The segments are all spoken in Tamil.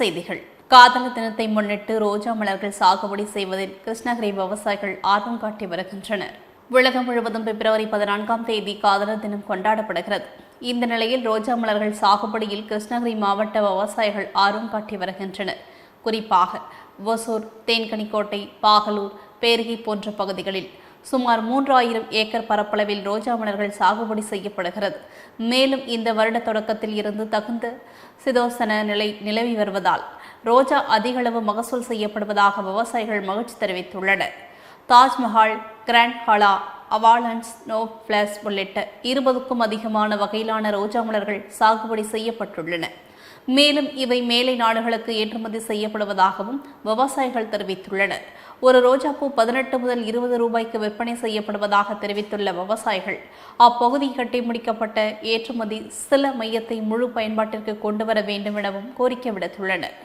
செய்திகள். காதலர் தினத்தை முன்னிட்டு ரோஜா மலர்கள் சாகுபடி செய்வதில் கிருஷ்ணகிரி விவசாயிகள் ஆர்வம் காட்டி வருகின்றனர். உலகம் முழுவதும் பிப்ரவரி பதினான்காம் தேதி காதலர் தினம் கொண்டாடப்படுகிறது. இந்த நிலையில் ரோஜா மலர்கள் சாகுபடியில் கிருஷ்ணகிரி மாவட்ட விவசாயிகள் ஆர்வம் காட்டி வருகின்றனர். குறிப்பாக ஒசூர் தேன்கனிக்கோட்டை பாகலூர் பேருகை போன்ற பகுதிகளில் சுமார் மூன்றாயிரம் ஏக்கர் பரப்பளவில் ரோஜா மலர்கள் சாகுபடி செய்யப்படுகிறது. மேலும் இந்த வருட தொடக்கத்தில் இருந்து தகுந்த சிதோசன நிலை நிலவி வருவதால் ரோஜா அதிகளவு மகசூல் செய்யப்படுவதாக விவசாயிகள் மகிழ்ச்சி தெரிவித்துள்ளனர். தாஜ்மஹால் கிராண்ட் ஹாலா அவாலன்ஸ் நோ பிளஸ் உள்ளிட்ட இருபதுக்கும் அதிகமான வகையிலான ரோஜா மலர்கள் சாகுபடி செய்யப்பட்டுள்ளன. மேலும் இவை மேலை நாடுகளுக்கு ஏற்றுமதி செய்யப்படுவதாகவும் விவசாயிகள் தெரிவித்துள்ளனர். ஒரு ரோஜாப்பூ பதினெட்டு முதல் இருபது ரூபாய்க்கு விற்பனை செய்யப்படுவதாக தெரிவித்துள்ள விவசாயிகள் அப்பகுதி கட்டி முடிக்கப்பட்ட ஏற்றுமதி சில மையத்தை முழு பயன்பாட்டிற்கு கொண்டு வர வேண்டும் எனவும் கோரிக்கை விடுத்துள்ளனர்.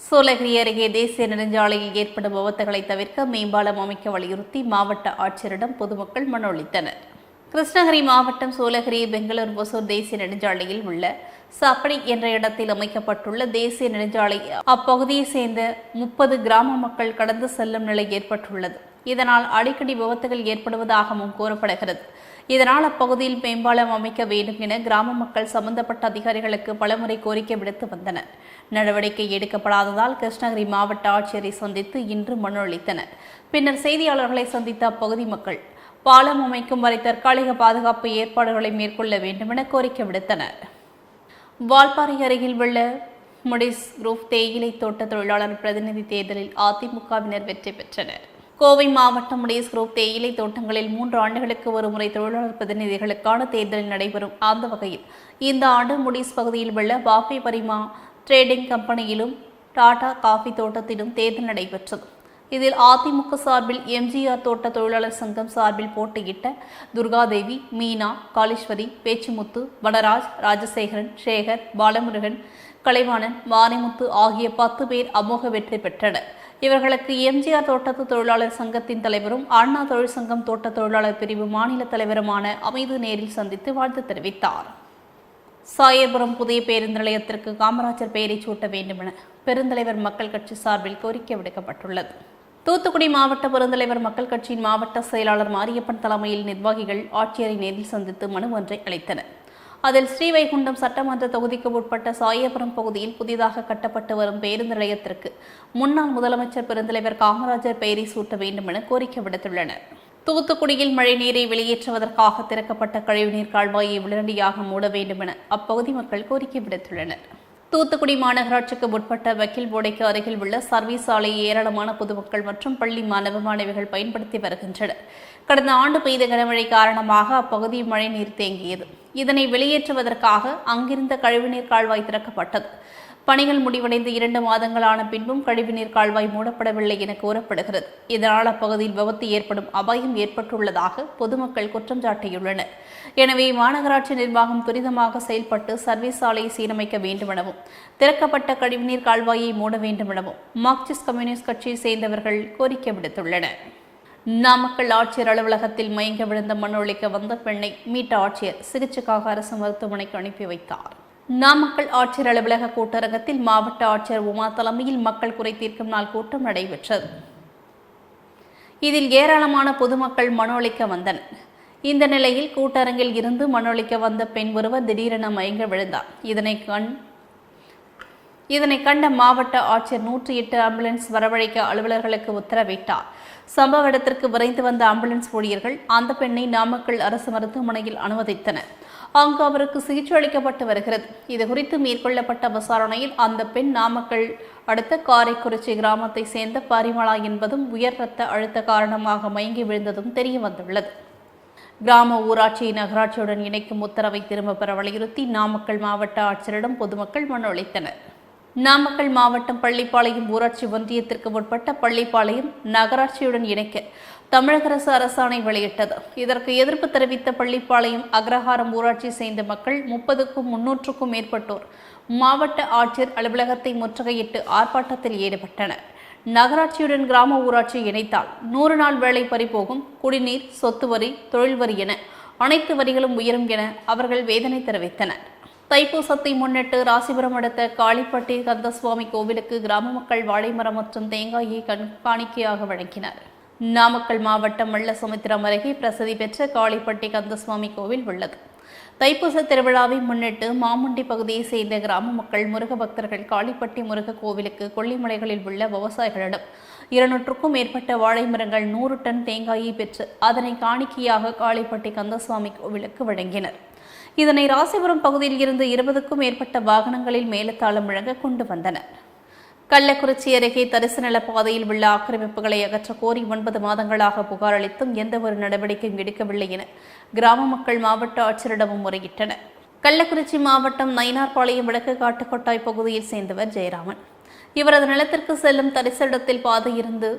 சூளகிரி அருகே தேசிய நெடுஞ்சாலையில் ஏற்படும் விபத்துகளை தவிர்க்க மேம்பாலம் அமைக்க வலியுறுத்தி மாவட்ட ஆட்சியரிடம் பொதுமக்கள் மனு அளித்தனர். கிருஷ்ணகிரி மாவட்டம் சோழகிரி பெங்களூர் ஒசூர் தேசிய நெடுஞ்சாலையில் உள்ள சப்படி என்ற இடத்தில் அமைக்கப்பட்டுள்ள தேசிய நெடுஞ்சாலை. அப்பகுதியை சேர்ந்த முப்பது கிராம மக்கள் கடந்து செல்லும் நிலை ஏற்பட்டுள்ளது. இதனால் அடிக்கடி விபத்துகள் ஏற்படுவதாகவும் கூறப்படுகிறது. இதனால் அப்பகுதியில் மேம்பாலம் அமைக்க வேண்டும் என கிராம மக்கள் சம்பந்தப்பட்ட அதிகாரிகளுக்கு பலமுறை கோரிக்கை விடுத்து வந்தனர். நடவடிக்கை எடுக்கப்படாததால் கிருஷ்ணகிரி மாவட்ட ஆட்சியரை சந்தித்து இன்று மனு அளித்தனர். பின்னர் செய்தியாளர்களை சந்தித்த அப்பகுதி மக்கள் பாலம் அமைக்கும் வரை தற்காலிக பாதுகாப்பு ஏற்பாடுகளை மேற்கொள்ள வேண்டுமென கோரிக்கை விடுத்தனர். வால்பாறை அருகில் உள்ள முடிஸ் குரூப் தேயிலை தோட்ட தொழிலாளர் பிரதிநிதி தேர்தலில் அதிமுகவினர் வெற்றி பெற்றனர். கோவை மாவட்டம் முடிஸ் குரூப் தேயிலை தோட்டங்களில் மூன்று ஆண்டுகளுக்கு ஒருமுறை தொழிலாளர் பிரதிநிதிகளுக்கான தேர்தல் நடைபெறும் அந்த வகையில் இந்த ஆண்டு முடிஸ் பகுதியில் உள்ள பாபி பரிமா ட்ரேடிங் கம்பெனியிலும் டாடா காஃபி தோட்டத்திலும் தேர்தல் நடைபெற்றது. இதில் அதிமுக சார்பில் எம்ஜிஆர் தோட்ட தொழிலாளர் சங்கம் சார்பில் போட்டியிட்ட துர்காதேவி மீனா காளீஸ்வரி பேச்சுமுத்து வனராஜ் ராஜசேகரன் சேகர் பாலமுருகன் கலைவாணன் வாணிமுத்து ஆகிய பத்து பேர் அமோக வெற்றி பெற்றனர். இவர்களுக்கு எம்ஜிஆர் தோட்டத்து தொழிலாளர் சங்கத்தின் தலைவரும் அண்ணா தொழிற்சங்கம் தோட்ட தொழிலாளர் பிரிவு மாநில தலைவருமான அமைது நேரில் சந்தித்து வாழ்த்து தெரிவித்தார். சாயர்புரம் புதிய பேருந்து நிலையத்திற்கு காமராஜர் பெயரை சூட்ட வேண்டுமென பெருந்தலைவர் மக்கள் கட்சி சார்பில் கோரிக்கை விடுக்கப்பட்டுள்ளது. தூத்துக்குடி மாவட்ட பெருந்தலைவர் மக்கள் கட்சியின் மாவட்ட செயலாளர் மாரியப்பன் தலைமையில் நிர்வாகிகள் ஆட்சியரை நேரில் சந்தித்து மனு ஒன்றை அளித்தனர். அதில் ஸ்ரீவைகுண்டம் சட்டமன்ற தொகுதிக்கு உட்பட்ட சாயபுரம் பகுதியில் புதிதாக கட்டப்பட்டு வரும் பேருந்து நிலையத்திற்கு முன்னாள் முதலமைச்சர் பெருந்தலைவர் காமராஜர் பெயரை சூட்ட வேண்டும் என கோரிக்கை விடுத்துள்ளனர். தூத்துக்குடியில் மழைநீரை வெளியேற்றுவதற்காக திறக்கப்பட்ட கழிவுநீர் கால்வாயை உடனடியாக மூட வேண்டும் என அப்பகுதி மக்கள் கோரிக்கை விடுத்துள்ளனர். தூத்துக்குடி மாநகராட்சிக்கு உட்பட்ட வக்கீல் போடைக்கு அருகில் உள்ள சர்வீஸ் சாலையை ஏராளமான பொதுமக்கள் மற்றும் பள்ளி மாணவ மாணவிகள் பயன்படுத்தி வருகின்றனர். கடந்த ஆண்டு பெய்த கனமழை காரணமாக அப்பகுதியில் மழைநீர் தேங்கியது. இதனை வெளியேற்றுவதற்காக அங்கிருந்த கழிவுநீர் கால்வாய் திறக்கப்பட்டது. பணிகள் முடிவடைந்து இரண்டு மாதங்களான பின்பும் கழிவுநீர் கால்வாய் மூடப்படவில்லை என கூறப்படுகிறது. இதனால் அப்பகுதியில் விபத்து ஏற்படும் அபாயம் ஏற்பட்டுள்ளதாக பொதுமக்கள் குற்றம் சாட்டியுள்ளனர். எனவே மாநகராட்சி நிர்வாகம் துரிதமாக செயல்பட்டு சர்வீஸ் சாலையை சீரமைக்க வேண்டுமெனவும் திறக்கப்பட்ட கழிவுநீர் கால்வாயை மூட வேண்டுமெனவும் மார்க்சிஸ்ட் கம்யூனிஸ்ட் கட்சியை சேர்ந்தவர்கள் கோரிக்கை விடுத்துள்ளனர். நாமக்கல் ஆட்சியர் அலுவலகத்தில் மயங்க விழுந்த மண் அளிக்க வந்த பெண்ணை மீட்ட ஆட்சியர் சிகிச்சைக்காக அரசு மருத்துவமனைக்கு அனுப்பி வைத்தார். நாமக்கல் ஆட்சியர் அலுவலக கூட்டரங்கத்தில் மாவட்ட ஆட்சியர் உமா தலைமையில் மக்கள் குறை தீர்க்கும் நாள் கூட்டம் நடைபெற்றது. இதில் ஏராளமான பொதுமக்கள் மனு அளிக்க வந்தனர். இந்த நிலையில் கூட்டரங்கில் இருந்து மனு அளிக்க வந்த பெண் ஒருவர் திடீரென மயங்க விழுந்தார். இதனை கண் இதனை கண்ட மாவட்ட ஆட்சியர் நூற்றி எட்டு ஆம்புலன்ஸ் வரவழைக்க அலுவலர்களுக்கு உத்தரவிட்டார். சம்பவ இடத்திற்கு விரைந்து வந்த ஆம்புலன்ஸ் ஊழியர்கள் அந்த பெண்ணை நாமக்கல் அரசு மருத்துவமனையில் அனுமதித்தனர். அங்கு அவருக்கு சிகிச்சை அளிக்கப்பட்டு வருகிறது. இதுகுறித்து மேற்கொள்ளப்பட்ட விசாரணையில் அந்த பெண் நாமக்கல் அடுத்த காரைக்குறிச்சி கிராமத்தை சேர்ந்த பரிமளா என்பதும் உயர் ரத்த அழுத்த காரணமாக மயங்கி விழுந்ததும் தெரிய வந்துள்ளது. கிராம ஊராட்சி நகராட்சியுடன் இணைக்கும் உத்தரவை திரும்பப் பெற வலியுறுத்தி நாமக்கல் மாவட்ட ஆட்சியரிடம் பொதுமக்கள் மனு அளித்தனர். நாமக்கல் மாவட்டம் பள்ளிப்பாளையம் ஊராட்சி ஒன்றியத்திற்கு உட்பட்ட பள்ளிப்பாளையம் நகராட்சியுடன் இணைக்க தமிழக அரசு அரசாணை வெளியிட்டது. இதற்கு எதிர்ப்பு தெரிவித்த பள்ளிப்பாளையம் அக்ரஹாரம் ஊராட்சி சேர்ந்த மக்கள் முப்பதுக்கும் முன்னூற்றுக்கும் மேற்பட்டோர் மாவட்ட ஆட்சியர் அலுவலகத்தை முற்றுகையிட்டு ஆர்ப்பாட்டத்தில் ஈடுபட்டனர். நகராட்சியுடன் கிராம ஊராட்சி இணைத்தால் நூறு நாள் வேலை பறிபோகும் குடிநீர் சொத்து வரி தொழில் வரி என அனைத்து வரிகளும் உயரும் என அவர்கள் வேதனை தெரிவித்தனர். தைப்பூசத்தை முன்னிட்டு ராசிபுரம் அடுத்த காளிப்பட்டி கந்தசுவாமி கோவிலுக்கு கிராம மக்கள் வாழைமரம் மற்றும் தேங்காயை கண்காணிக்கையாக வழங்கினர். நாமக்கல் மாவட்டம் வெள்ளசமுத்திரம் அருகே பிரசித்தி பெற்ற காளிப்பட்டி கந்தசுவாமி கோவில் உள்ளது. தைப்பூச திருவிழாவை முன்னிட்டு மாமுண்டி பகுதியைச் சேர்ந்த கிராம மக்கள் முருக பக்தர்கள் காளிப்பட்டி முருக கோவிலுக்கு கொல்லிமலைகளில் உள்ள விவசாயிகளிடம் இருநூற்றுக்கும் மேற்பட்ட வாழை மரங்கள் நூறு டன் தேங்காயை பெற்று அதனை காணிக்கையாக காளிப்பட்டி கந்தசுவாமி கோவிலுக்கு வழங்கினர். இதனை ராசிபுரம் பகுதியில் இருந்து இருபதுக்கும் மேற்பட்ட வாகனங்களில் மேலத்தாளம் முழங்க கொண்டு வந்தனர். கள்ளக்குறிச்சி அருகே தரிசு நில பாதையில் உள்ள ஆக்கிரமிப்புகளை அகற்ற கோரி ஒன்பது மாதங்களாக புகார் அளித்தும் எந்த ஒரு நடவடிக்கையும் எடுக்கவில்லை என கிராம மக்கள் மாவட்ட ஆட்சியரிடமும் முறையிட்டனர். கள்ளக்குறிச்சி மாவட்டம் நயினார்பாளையம் வடக்கு காட்டுக்கொட்டாய் பகுதியில் சேர்ந்தவர் ஜெயராமன். இவரது நிலத்திற்கு செல்லும் தரிசனத்தில் பாதை இருந்து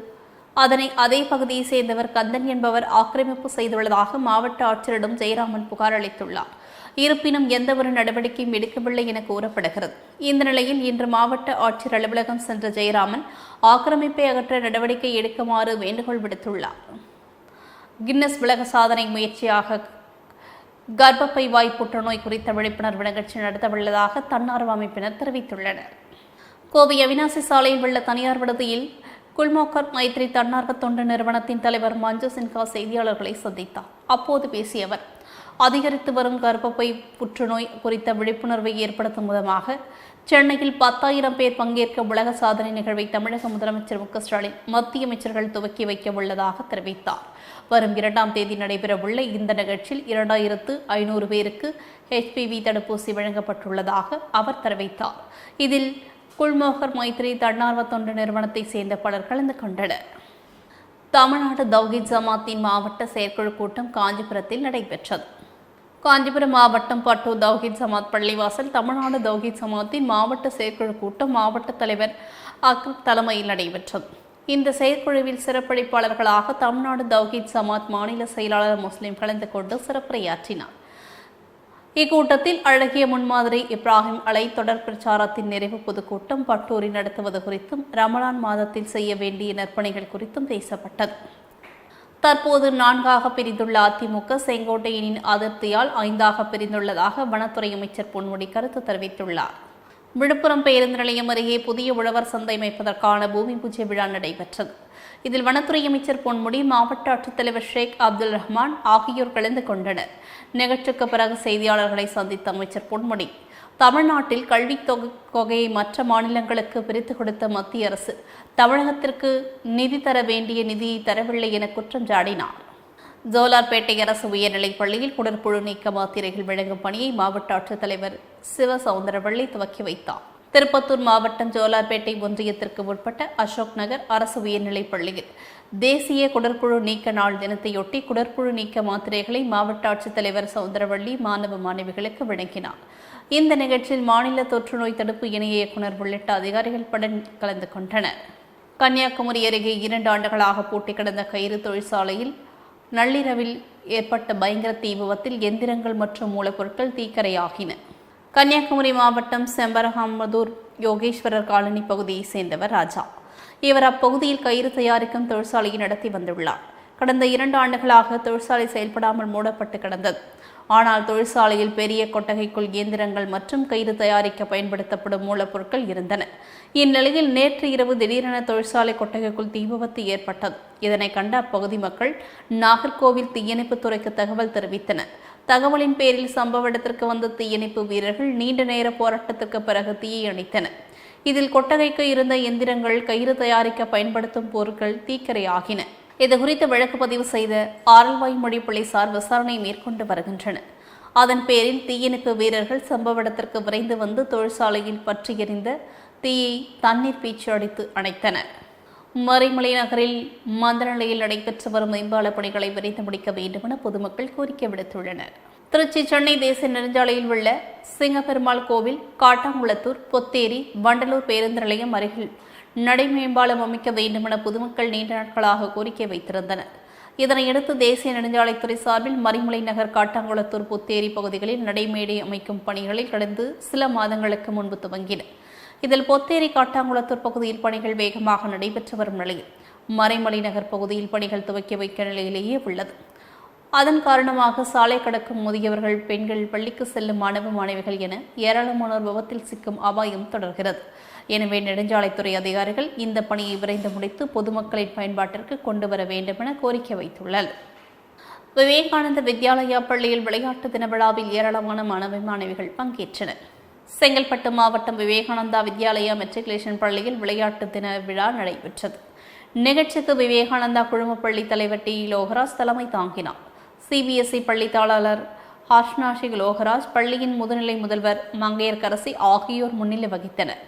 அதனை அதே பகுதியை சேர்ந்தவர் கந்தன் என்பவர் ஆக்கிரமிப்பு செய்துள்ளதாக மாவட்ட ஆட்சியரிடம் ஜெயராமன் புகார் அளித்துள்ளார். இருப்பினும் எந்த ஒரு நடவடிக்கையும் எடுக்கவில்லை என கூறப்படுகிறது. இந்த நிலையில் இன்று மாவட்ட ஆட்சியர் அலுவலகம் சென்ற ஜெயராமன் ஆக்கிரமிப்பை அகற்ற நடவடிக்கை எடுக்குமாறு வேண்டுகோள் விடுத்துள்ளார். கின்னஸ் உலக சாதனை முயற்சியாக கர்ப்பப்பை வாய் புற்றுநோய் குறித்த விழிப்புணர்வு நிகழ்ச்சி நடத்தவுள்ளதாக தன்னார்வ அமைப்பினர் தெரிவித்துள்ளனர். கோவை அவினாசி சாலையில் உள்ள தனியார் விடுதியில் குல்மோக்கர் மைத்ரி தன்னார்வ தொண்டு நிறுவனத்தின் தலைவர் மஞ்சு சின்ஹா செய்தியாளர்களை சந்தித்தார். அப்போது பேசிய அவர் அதிகரித்து வரும் கர்ப்பப்பை புற்றுநோய் குறித்த விழிப்புணர்வை ஏற்படுத்தும் விதமாக சென்னையில் பத்தாயிரம் பேர் பங்கேற்க உலக சாதனை நிகழ்வை தமிழக முதலமைச்சர் மு ஸ்டாலின் மத்திய அமைச்சர்கள் துவக்கி வைக்க உள்ளதாக தெரிவித்தார். வரும் இரண்டாம் தேதி நடைபெறவுள்ள இந்த நிகழ்ச்சியில் இரண்டாயிரத்து ஐநூறு பேருக்கு ஹெச்பிவி தடுப்பூசி வழங்கப்பட்டுள்ளதாக அவர் தெரிவித்தார். இதில் குல்மோகர் மைத்ரி தன்னார்வ தொண்டு நிறுவனத்தை சேர்ந்த பலர் கலந்து கொண்டனர். தமிழ்நாடு தௌஹீத் ஜமாத்தின் மாவட்ட செயற்குழு கூட்டம் காஞ்சிபுரத்தில் நடைபெற்றது. காஞ்சிபுரம் மாவட்டம் பட்டூர் தௌஹித் சமாத் பள்ளிவாசல் தமிழ்நாடு தௌஹித் சமாத்தின் மாவட்ட செயற்குழு கூட்டம் மாவட்ட தலைவர் அக்ரப் தலைமையில் நடைபெற்றது. இந்த செயற்குழுவில் சிறப்பளிப்பாளர்களாக தமிழ்நாடு தௌஹீத் சமாத் மாநில செயலாளர் முஸ்லிம் கலந்து கொண்டு சிறப்புரையாற்றினார். இக்கூட்டத்தில் அழகிய முன்மாதிரி இப்ராஹிம் அலை தொடர் பிரச்சாரத்தின் நிறைவு பொதுக்கூட்டம் பட்டூரில் நடத்துவது குறித்தும் ரமலான் மாதத்தில் செய்ய வேண்டிய நற்பணிகள் குறித்தும் பேசப்பட்டது. தற்போது நான்காக பிரிந்துள்ள அதிமுக செங்கோட்டையனின் அதிருப்தியால் ஐந்தாக பிரிந்துள்ளதாக வனத்துறை அமைச்சர் பொன்முடி கருத்து தெரிவித்துள்ளார். விழுப்புரம் பேருந்து நிலையம் அருகே புதிய உழவர் சந்தை அமைப்பதற்கான பூமி பூஜை விழா நடைபெற்றது. இதில் வனத்துறை அமைச்சர் பொன்முடி மாவட்ட ஆட்சித்தலைவர் ஷேக் அப்துல் ரஹ்மான் ஆகியோர் கலந்து கொண்டனர். நிகழ்ச்சிக்கு பிறகு செய்தியாளர்களை சந்தித்த அமைச்சர் பொன்முடி தமிழ்நாட்டில் கல்வித் தொகையை மற்ற மாநிலங்களுக்கு பிரித்து கொடுத்த மத்திய அரசு தமிழகத்திற்கு நிதி தர வேண்டிய நிதியை தரவில்லை என குற்றம் சாடினார். ஜோலார்பேட்டை அரசு உயர்நிலைப் பள்ளியில் குடற்புழு நீக்க மாத்திரைகள் வழங்கும் பணியை மாவட்ட ஆட்சித்தலைவர் சிவ சவுந்தரவள்ளி துவக்கி வைத்தார். திருப்பத்தூர் மாவட்டம் ஜோலார்பேட்டை ஒன்றியத்திற்கு உட்பட்ட அசோக் நகர் அரசு உயர்நிலைப் பள்ளியில் தேசிய குடற்புழு நீக்க நாள் தினத்தையொட்டி குடற்புழு நீக்க மாத்திரைகளை மாவட்ட ஆட்சித்தலைவர் சவுந்தரவள்ளி மாணவ மாணவிகளுக்கு வழங்கினார். இந்த நிகழ்ச்சியில் மாநில தொற்றுநோய் தடுப்பு இணை இயக்குநர் உள்ளிட்ட அதிகாரிகள் படன் கலந்து கொண்டனர். கன்னியாகுமரி அருகே இரண்டு ஆண்டுகளாக பூட்டி கிடந்த கயிறு தொழிற்சாலையில் நள்ளிரவில் ஏற்பட்ட பயங்கர தீ விபத்தில் எந்திரங்கள் மற்றும் மூலப்பொருட்கள் தீக்கரையாகின. கன்னியாகுமரி மாவட்டம் செம்பரகாமதூர் யோகேஸ்வரர் காலனி பகுதியைச் சேர்ந்தவர் ராஜா. இவர் அப்பகுதியில் கயிறு தயாரிக்கும் தொழிற்சாலையை நடத்தி வந்துள்ளார். கடந்த இரண்டு ஆண்டுகளாக தொழிற்சாலை செயல்படாமல் மூடப்பட்டு கிடந்தது. ஆனால் தொழிற்சாலையில் பெரிய கொட்டகைக்குள் இயந்திரங்கள் மற்றும் கயிறு தயாரிக்க பயன்படுத்தப்படும் மூலப்பொருட்கள் இருந்தன. இந்நிலையில் நேற்று இரவு திடீரென தொழிற்சாலை கொட்டகைக்குள் தீ விபத்து ஏற்பட்டது. இதனை கண்ட அப்பகுதி மக்கள் நாகர்கோவில் தீயணைப்புத் துறைக்கு தகவல் தெரிவித்தனர். தகவலின் பேரில் சம்பவ இடத்திற்கு வந்த தீயணைப்பு வீரர்கள் நீண்ட நேர போராட்டத்திற்கு பிறகு தீயை அணைத்தனர். இதில் கொட்டகைக்கு இருந்த எந்திரங்கள் கயிறு தயாரிக்க பயன்படுத்தும் பொருட்கள் தீக்கரையாகின இதுகுறித்து வழக்கு பதிவு செய்த ஆரல்வாய்மொழி போலீசார் விசாரணை மேற்கொண்டு வருகின்றனர். அதன் பேரில் தீயணைப்பு வீரர்கள் சம்பவ இடத்திற்கு விரைந்து வந்து தொழிற்சாலையில் பற்றி எறிந்த தீயை தண்ணீர் பீச்சு அடித்து அணைத்தனர். மறைமலை நகரில் மந்த நிலையில் நடைபெற்று வரும் மேம்பால பணிகளை விரைந்து முடிக்க வேண்டும் என பொதுமக்கள் கோரிக்கை விடுத்துள்ளனர். திருச்சி சென்னை தேசிய நெடுஞ்சாலையில் உள்ள சிங்கப்பெருமாள் கோவில் காட்டாங்குளத்தூர் பொத்தேரி வண்டலூர் பேருந்து நிலையம் அருகில் நடைமேம்பாலம் அமைக்க வேண்டும் என பொதுமக்கள் நீண்ட நாட்களாக கோரிக்கை வைத்திருந்தனர். இதனையடுத்து தேசிய நெடுஞ்சாலைத்துறை சார்பில் மறைமலை நகர் காட்டாங்குளத்தூர் புத்தேரி பகுதிகளில் நடைமேடை அமைக்கும் பணிகளை கடந்து சில மாதங்களுக்கு முன்பு துவங்கின இதில் பொத்தேரி காட்டாங்குளத்தூர் பகுதியில் பணிகள் வேகமாக நடைபெற்று வரும் நிலையில் மறைமலை நகர் பகுதியில் பணிகள் துவக்கி வைக்க நிலையிலேயே உள்ளது. அதன் காரணமாக சாலை கடக்கும் முதியவர்கள் பெண்கள் பள்ளிக்கு செல்லும் மாணவ மாணவிகள் என ஏராளமானோர் விபத்தில் சிக்கும் அபாயம் தொடர்கிறது. எனவே நெடுஞ்சாலைத்துறை அதிகாரிகள் இந்த பணியை விரைந்து முடித்து பொதுமக்களின் பயன்பாட்டிற்கு கொண்டு வர வேண்டும் என கோரிக்கை வைத்துள்ளனர். விவேகானந்த வித்யாலயா பள்ளியில் விளையாட்டு தின விழாவில் ஏராளமான மாணவ மாணவிகள் பங்கேற்றனர். செங்கல்பட்டு மாவட்டம் விவேகானந்தா வித்யாலயா மெட்ரிகுலேஷன் பள்ளியில் விளையாட்டு தின விழா நடைபெற்றது. நிகழ்ச்சிக்கு விவேகானந்தா குழுமப்பள்ளி தலைவர் டி. லோகராஜ் தலைமை தாங்கினார். சிபிஎஸ்இ பள்ளி தாளர் ஹாஷ்னாஷி லோகராஜ் பள்ளியின் முதுநிலை முதல்வர் மங்கையர்கரசி ஆகியோர் முன்னிலை வகித்தனர்.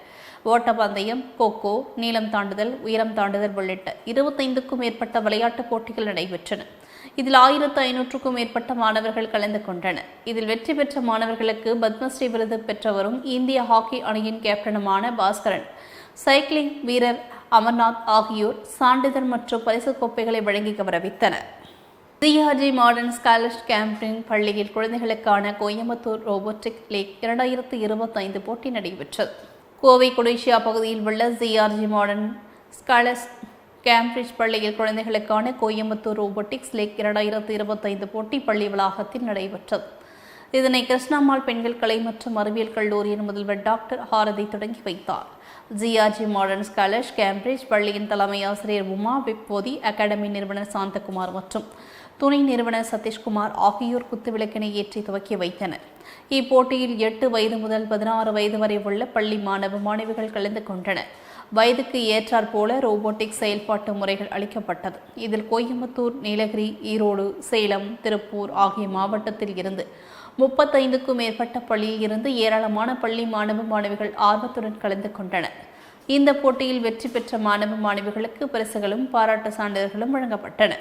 ஓட்டப்பந்தயம் கொக்கோ நீளம் தாண்டுதல் உயரம் தாண்டுதல் உள்ளிட்ட இருபத்தைந்துக்கும் மேற்பட்ட விளையாட்டுப் போட்டிகள் நடைபெற்றன. இதில் ஆயிரத்து ஐநூற்றுக்கும் மேற்பட்ட மாணவர்கள் கலந்து கொண்டனர். இதில் வெற்றி பெற்ற மாணவர்களுக்கு பத்மஸ்ரீ விருது பெற்றவரும் இந்திய ஹாக்கி அணியின் கேப்டனுமான பாஸ்கரன் சைக்கிளிங் வீரர் அமர்நாத் ஆகியோர் சான்றிதழ் மற்றும் பரிசு கோப்பைகளை வழங்கி கௌரவித்தனர். சிஆர்ஜி மாடர்ன் ஸ்காலர்ஷிப் கேம்பின் பள்ளியில் குழந்தைகளுக்கான கோயம்புத்தூர் ரோபோட்டிக் லீக் இரண்டாயிரத்து இருபத்தைந்து போட்டி நடைபெற்றது. கோவை குடேஷியா பகுதியில் உள்ள ஜிஆர்ஜி மாடர்ன் ஸ்காலர்ஸ் கேம்பிரிட்ஜ் பள்ளியில் குழந்தைகளுக்கான கோயம்புத்தூர் ரோபோட்டிக்ஸ் லேக் இரண்டாயிரத்து இருபத்தைந்து போட்டி பள்ளி வளாகத்தில் நடைபெற்றது. இதனை கிருஷ்ணம்மாள் பெண்கள் கலை மற்றும் அறிவியல் கல்லூரியின் முதல்வர் டாக்டர் ஹாரதி தொடங்கி வைத்தார். ஜிஆர்ஜி மாடர்ன் ஸ்காலர்ஸ் கேம்பிரிட்ஜ் பள்ளியின் தலைமை ஆசிரியர் உமா விப்போதி அகாடமி நிறுவனர் சாந்தகுமார் மற்றும் துணை நிறுவனர் சதீஷ்குமார் ஆகியோர் குத்துவிளக்கினை ஏற்றி துவக்கி வைத்தனர். இப்போட்டியில் எட்டு வயது முதல் பதினாறு வயது வரை உள்ள பள்ளி மாணவ மாணவிகள் கலந்து கொண்டனர். வயதுக்கு ஏற்றாற் போல ரோபோட்டிக் செயல்பாட்டு முறைகள் அளிக்கப்பட்டது. இதில் கோயம்புத்தூர் நீலகிரி ஈரோடு சேலம் திருப்பூர் ஆகிய மாவட்டத்தில் இருந்து முப்பத்தைந்துக்கும் மேற்பட்ட பள்ளியில் இருந்து ஏராளமான பள்ளி மாணவ மாணவிகள் ஆர்வத்துடன் கலந்து கொண்டனர். இந்த போட்டியில் வெற்றி பெற்ற மாணவ மாணவிகளுக்கு பரிசுகளும் பாராட்டு சான்றிதழ்களும் வழங்கப்பட்டன.